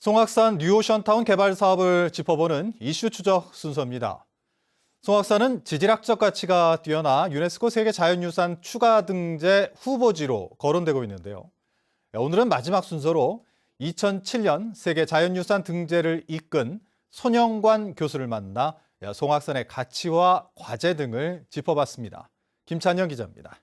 송악산 뉴오션타운 개발 사업을 짚어보는 이슈 추적 순서입니다. 송악산은 지질학적 가치가 뛰어나 유네스코 세계 자연유산 추가 등재 후보지로 거론되고 있는데요. 오늘은 마지막 순서로 2007년 세계 자연유산 등재를 이끈 손영관 교수를 만나 송악산의 가치와 과제 등을 짚어봤습니다. 김찬영 기자입니다.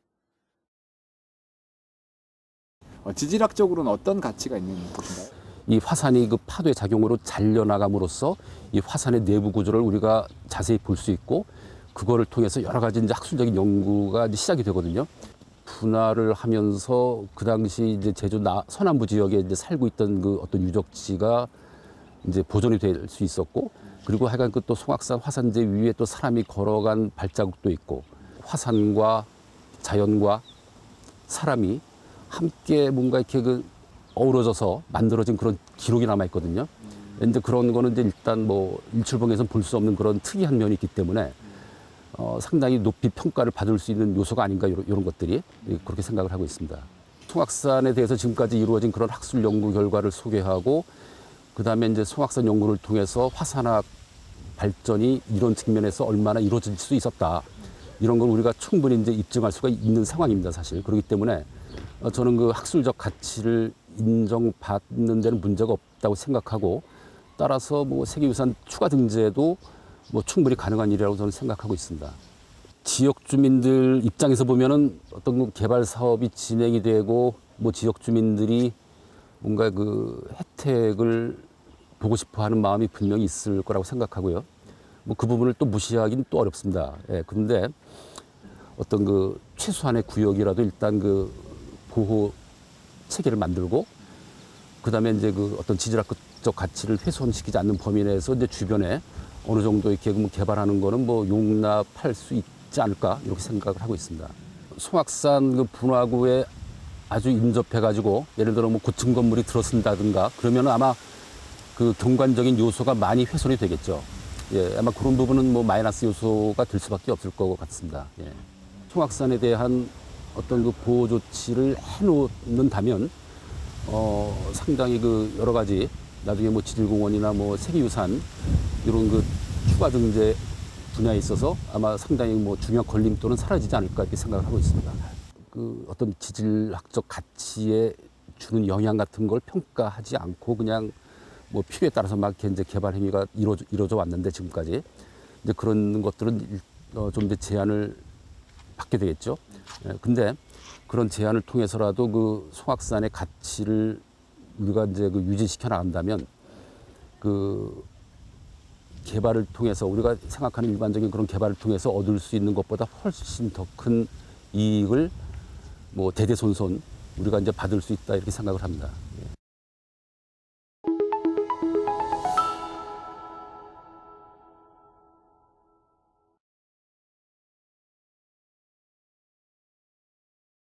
어, 지질학적으로는 어떤 가치가 있는 곳인가요? 이 화산이 그 파도의 작용으로 잘려나감으로써 이 화산의 내부 구조를 우리가 자세히 볼 수 있고 그거를 통해서 여러 가지 이제 학술적인 연구가 이제 시작이 되거든요. 분화를 하면서 그 당시 이제 제주 나, 서남부 지역에 이제 살고 있던 그 어떤 유적지가 이제 보존이 될 수 있었고 그리고 하여간 그 또 송악산 화산재 위에 또 사람이 걸어간 발자국도 있고 화산과 자연과 사람이 함께 뭔가 이렇게 그 어우러져서 만들어진 그런 기록이 남아 있거든요. 근데 그런 거는 이제 일단 뭐 일출봉에서는 볼 수 없는 그런 특이한 면이 있기 때문에 어, 상당히 높이 평가를 받을 수 있는 요소가 아닌가 이런, 것들이 그렇게 생각을 하고 있습니다. 송악산에 대해서 지금까지 이루어진 그런 학술 연구 결과를 소개하고 그다음에 이제 송악산 연구를 통해서 화산학 발전이 이런 측면에서 얼마나 이루어질 수 있었다. 이런 걸 우리가 충분히 이제 입증할 수가 있는 상황입니다, 사실. 그렇기 때문에 어, 저는 그 학술적 가치를 인정받는 데는 문제가 없다고 생각하고 따라서 뭐 세계유산 추가 등재도 뭐 충분히 가능한 일이라고 저는 생각하고 있습니다. 지역 주민들 입장에서 보면은 어떤 그 개발 사업이 진행이 되고 뭐 지역 주민들이 뭔가 그 혜택을 보고 싶어 하는 마음이 분명히 있을 거라고 생각하고요. 뭐 그 부분을 또 무시하기는 또 어렵습니다. 예, 그런데 어떤 그 최소한의 구역이라도 일단 그 보호 체계를 만들고 그다음에 이제 그 어떤 지질학적 가치를 훼손시키지 않는 범위 내에서 이제 주변에 어느 정도 이렇게 뭐 개발하는 거는 뭐 용납할 수 있지 않을까 이렇게 생각을 하고 있습니다. 송악산 그 분화구에 아주 인접해 가지고 예를 들어 뭐 고층 건물이 들어선다든가 그러면 아마 그 경관적인 요소가 많이 훼손이 되겠죠. 예, 아마 그런 부분은 뭐 마이너스 요소가 될 수밖에 없을 것 같습니다. 예. 송악산에 대한 어떤 그 보호 조치를 해놓는다면 어, 상당히 그 여러 가지 나중에 뭐 지질공원이나 뭐 세계유산 이런 그 추가 등재 분야에 있어서 아마 상당히 뭐 중요한 걸림돌은 사라지지 않을까 이렇게 생각을 하고 있습니다. 그 어떤 지질학적 가치에 주는 영향 같은 걸 평가하지 않고 그냥 뭐 필요에 따라서 막 이제 개발 행위가 이루어져, 이루어져 왔는데 지금까지 이제 그런 것들은 일- 어, 좀 이제 제한을 받게 되겠죠. 예, 근데 그런 제한을 통해서라도 그 송악산의 가치를 우리가 이제 그 유지시켜 나간다면 그 개발을 통해서 우리가 생각하는 일반적인 그런 개발을 통해서 얻을 수 있는 것보다 훨씬 더 큰 이익을 뭐 대대손손 우리가 이제 받을 수 있다 이렇게 생각을 합니다.